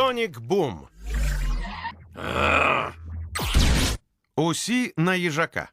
Сонік Бум. Усі на їжака.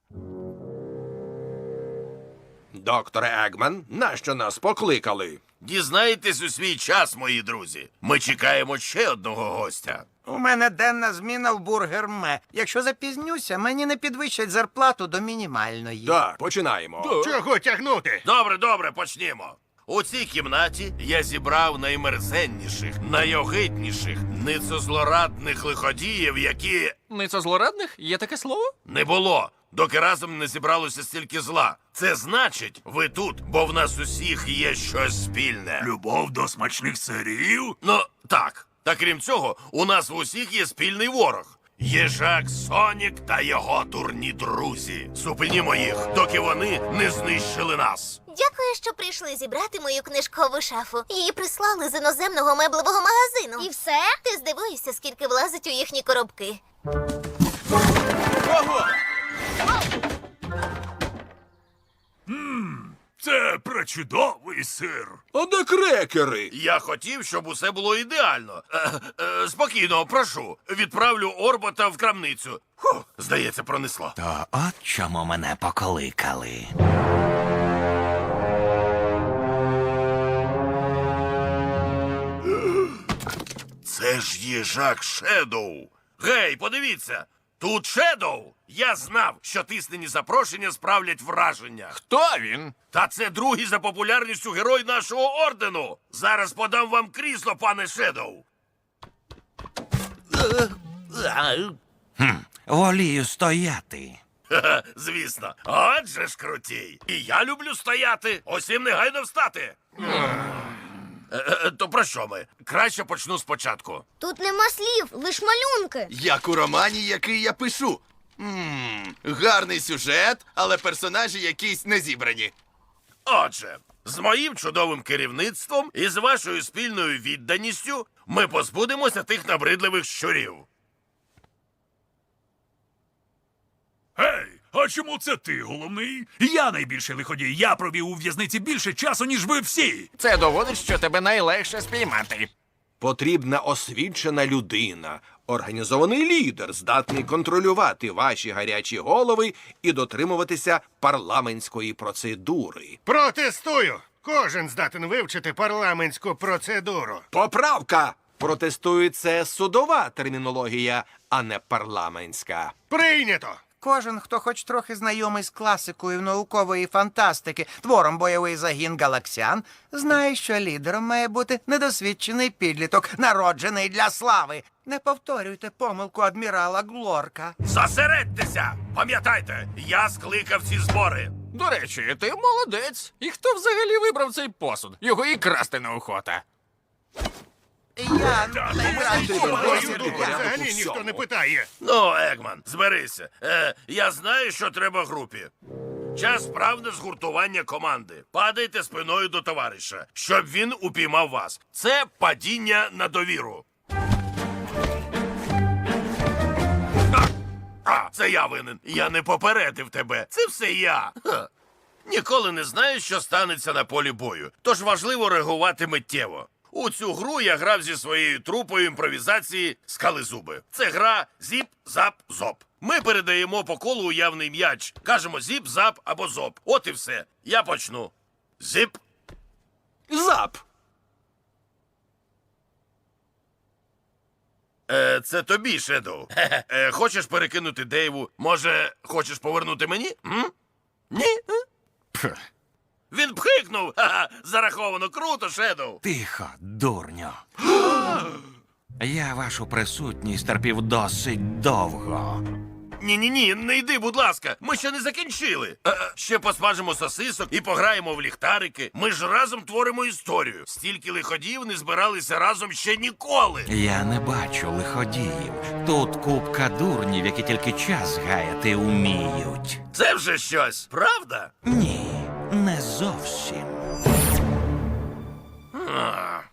Докторе Егман, нащо нас покликали? Дізнаєтесь у свій час, мої друзі. Ми чекаємо ще одного гостя. У мене денна зміна в бургерме. Якщо запізнюся, мені не підвищать зарплату до мінімальної. Так, починаємо. Чого тягнути? Добре, добре, почнімо. У цій кімнаті я зібрав наймерзенніших, найогидніших, ницозлорадних лиходіїв, які Ницозлорадних? Є таке слово? не було, доки разом не зібралося стільки зла. Це значить, ви тут, бо в нас усіх є щось спільне. Любов до смачних сирів? Ну, так. Та крім цього, у нас в усіх є спільний ворог. Їжак Сонік та його дурні друзі. Зупинімо їх, доки вони не знищили нас. Дякую, що прийшли зібрати мою книжкову шафу. Її прислали з іноземного меблевого магазину. І все? Ти здивуєшся, скільки влазить у їхні коробки. Це пречудовий сир. А де крекери? Я хотів, щоб усе було ідеально. Е, е, спокійно, прошу. Відправлю Орбота в крамницю. Фух, здається, пронесло. То от чому мене покликали. Це ж їжак Шедоу. Гей, подивіться! Тут Шедоу! Я знав, що тиснені запрошення справлять враження. Хто він? Та це другий за популярністю герой нашого ордену. Зараз подам вам крісло, пане Шедоу. Волію стояти. Ха-ха, Звісно, отже ж крутій. І я люблю стояти. Усім негайно встати. Е, е, То про що ми? Краще почну спочатку. Тут нема слів, лиш малюнки. Як у романі, який я пишу. Ммм, гарний сюжет, але персонажі якісь не зібрані. Отже, з моїм чудовим керівництвом і з вашою спільною відданістю ми позбудемося тих набридливих щурів. Гей, а чому це ти головний? Я найбільший лиходій. Я провів у в'язниці більше часу, ніж ви всі. Це доводить, що тебе найлегше спіймати. Потрібна освічена людина, організований лідер, здатний контролювати ваші гарячі голови і дотримуватися парламентської процедури. Протестую! Кожен здатен вивчити парламентську процедуру. Поправка! Протестує це судова термінологія, а не парламентська. Прийнято! Кожен, хто хоч трохи знайомий з класикою наукової фантастики, твором бойовий загін галаксян, знає, що лідером має бути недосвідчений підліток, народжений для слави. Не повторюйте помилку адмірала Глорка. Засередьтеся! Пам'ятайте, я скликав ці збори. До речі, ти молодець. І хто взагалі вибрав цей посуд? Його і красти неохота. Я Взагалі ніхто не питає. Ну, Егман, зберися. Е, я знаю, що треба групі. Час справне згуртування команди. Падайте спиною до товариша, щоб він упіймав вас. Це падіння на довіру. А, а, це я винен. Я не попередив тебе. Це все я. Ха. Ніколи не знаєш, що станеться на полі бою. Тож важливо реагувати миттєво. У цю гру я грав зі своєю трупою імпровізації скалезуби. Це гра зіп, зап, зоп. Ми передаємо по колу уявний м'яч. Кажемо зіп, зап або зоп. От і все. Я почну. Зіп. Зап! Е, це тобі, Шедоу. Е, хочеш перекинути Дейву? Може, хочеш повернути мені? М? Ні? Е? Він пхикнув. Ха-ха, зараховано круто, Шедоу. Тихо, дурньо. Я вашу присутність терпів досить довго. Ні, ні, ні, не йди, будь ласка. Ми ще не закінчили. Е, е, ще посмажимо сосисок і пограємо в ліхтарики. Ми ж разом творимо історію. Стільки лиходіїв не збиралися разом ще ніколи. Я не бачу лиходіїв. Тут купка дурнів, які тільки час гаяти вміють. Це вже щось, правда? Ні, не зовсім.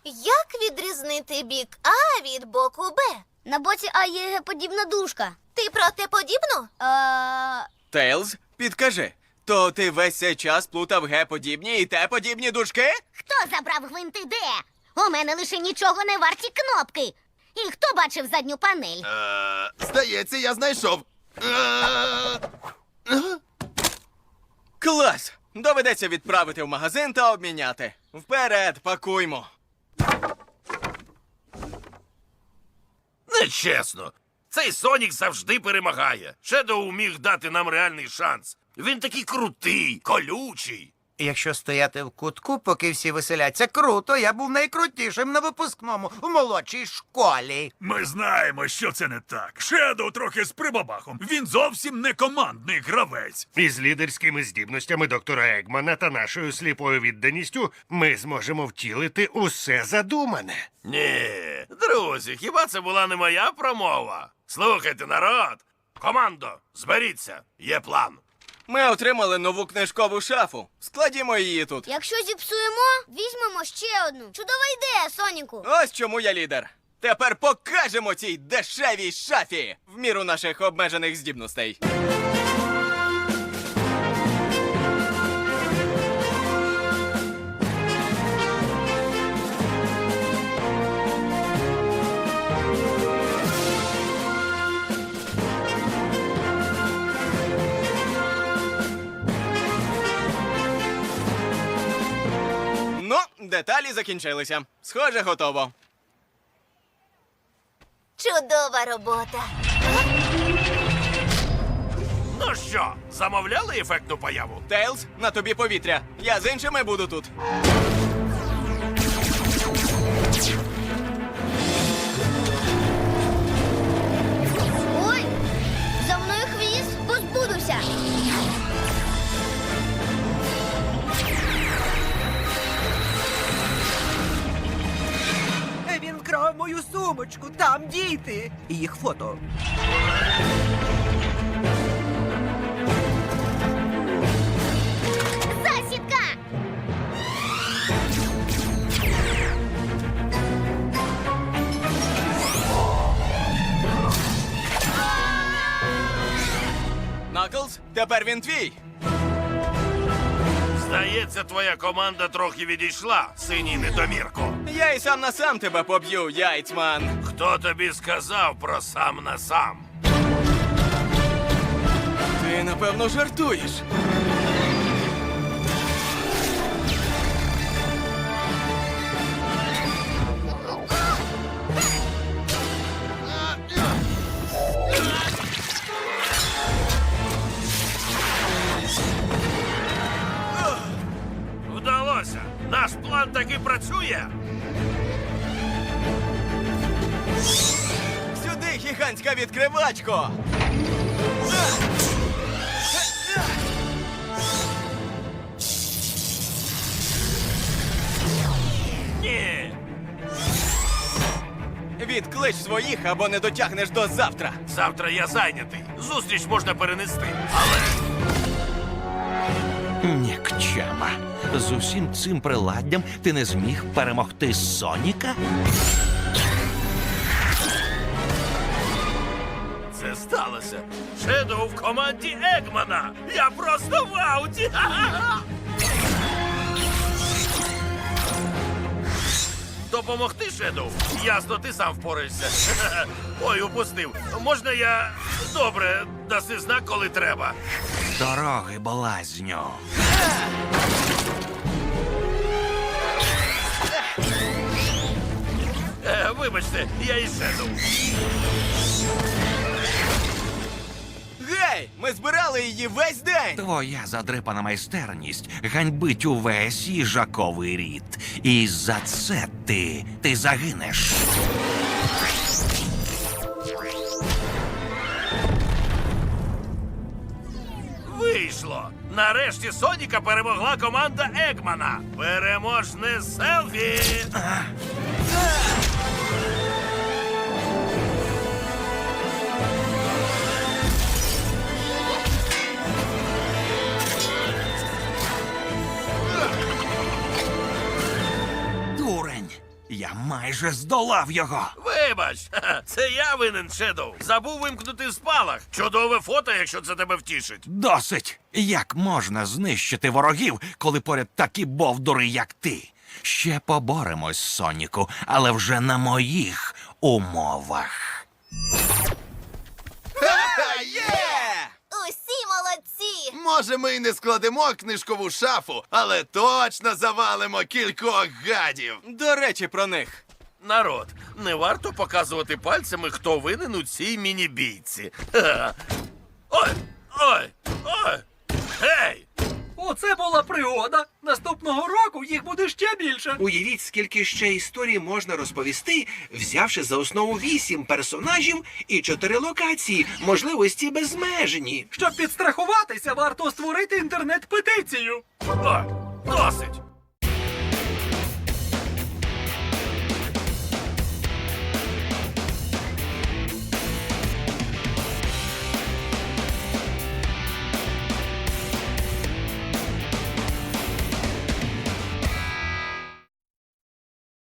Як відрізнити бік А від боку Б? На боці А є Г-подібна дужка. Ти про те подібну? А... Тейлз, підкажи, то ти весь цей час плутав Г-подібні і Т-подібні дужки? Хто забрав гвинти Д? У мене лише нічого не варті кнопки. І хто бачив задню панель? Е, здається, я знайшов. Е, Клас! Доведеться відправити в магазин та обміняти. Вперед, пакуймо. Нечесно. Цей Сонік завжди перемагає. Шедоу міг дати нам реальний шанс. Він такий крутий, колючий. Якщо стояти в кутку, поки всі веселяться, круто, я був найкрутішим на випускному у молодшій школі. Ми знаємо, що це не так. Шедоу трохи з прибабахом. Він зовсім не командний гравець. Із лідерськими здібностями доктора Егмана та нашою сліпою відданістю ми зможемо втілити усе задумане. Ні, друзі, хіба це була не моя промова? Слухайте, народ! Командо, зберіться, є план. Ми отримали нову книжкову шафу. Складімо її тут. Якщо зіпсуємо, візьмемо ще одну. Чудова ідея, Соніку. Ось чому я лідер. Тепер покажемо цій дешевій шафі в міру наших обмежених здібностей. Ну, деталі закінчилися. Схоже, готово. Чудова робота. Ну що, замовляли ефектну появу? Тейлз, на тобі повітря. Я з іншими буду тут. Там діти. І їх фото. Засідка! Наклз, тепер він твій. Здається, твоя команда трохи відійшла, синій недомірко. Я й сам на сам тебе поб'ю, яйцман. Хто тобі сказав про сам на сам? Ти напевно жартуєш. Вдалося! Наш план таки працює! Сюди, гігантська відкривачко! Ні! Відклич своїх або не дотягнеш до завтра. Завтра я зайнятий. Зустріч можна перенести. Але Нікчема. З усім цим приладдям ти не зміг перемогти Соніка? Сталося. Шедоу в команді Егмана. Я просто в ауті. Допомогти Шедоу? Ясно, ти сам впораєшся. Ой, упустив. Можна я добре даси знак, коли треба. Дороги, болазню. Е, вибачте, я і Шедоу. Гей! Ми збирали її весь день! Твоя задрипана майстерність ганьбить увесь їжаковий рід. І за це ти, ти загинеш. Вийшло! Нарешті Соніка перемогла команда Егмана. Переможне селфі! Майже здолав його. Вибач, це я винен, Шедоу. Забув вимкнути спалах. Чудове фото, якщо це тебе втішить. Досить! Як можна знищити ворогів, коли поряд такі бовдури, як ти? Ще поборемось, Соніку, але вже на моїх умовах. Усі молодці! Може, ми й не складемо книжкову шафу, але точно завалимо кількох гадів. До речі, про них. Народ, не варто показувати пальцями, хто винен у цій міні-бійці. Ой! Ой! Ой! Гей! Оце була пригода. Наступного року їх буде ще більше. Уявіть, скільки ще історій можна розповісти, взявши за основу вісім персонажів і чотири локації, можливості безмежні. Щоб підстрахуватися, варто створити інтернет-петицію. Ой! Досить!